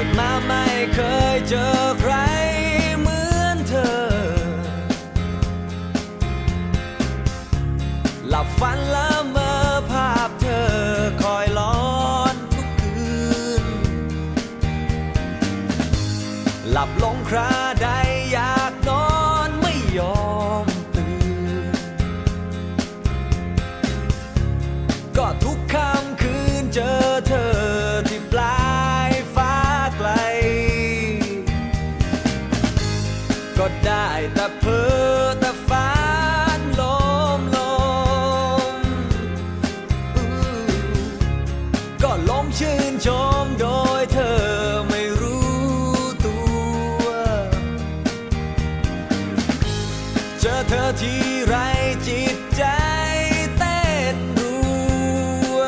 ิดมาไม่เคยเจอใครเหมือนเธอ หลับฝันแล้วเมื่อภาพเธอคอยล้อนทุกคืน หลับลงคราใดอยากนอนไม่ยอมตื่น ก็ทุกค่า ได้แต่เพ้อแต่ฝันลมลมก็ลมชื่นชมโดยเธอไม่รู้ตัว เจอเธอที่ไรจิตใจเต้นรัว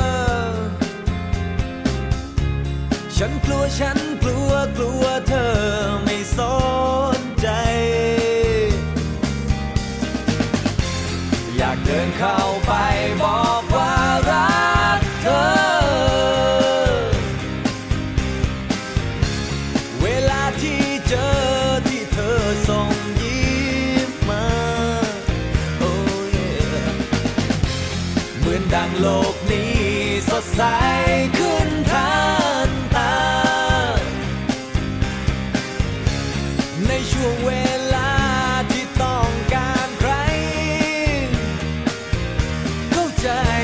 ฉันกลัวฉัน ดินเข้าไปบอกว่ารักเธอ เวลาที่เจอที่เธอส่งยิ้มมา โอ้ยเหมือนดังโลกนี้สดใสขึ้นทัน เ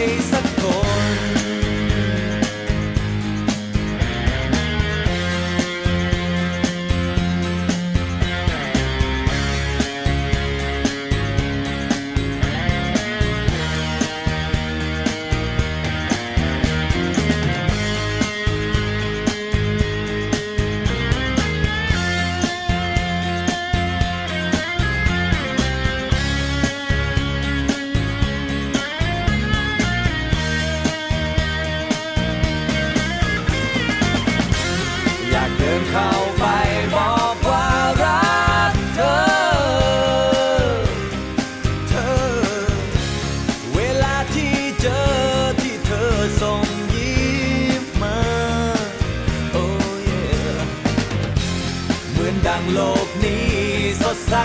เดินเข้าไปบอกว่ารักเธอ เธอ เวลาที่เจอที่เธอส่งยิ้มมา โอ้เยเหมือนดังโลกนี้สดใส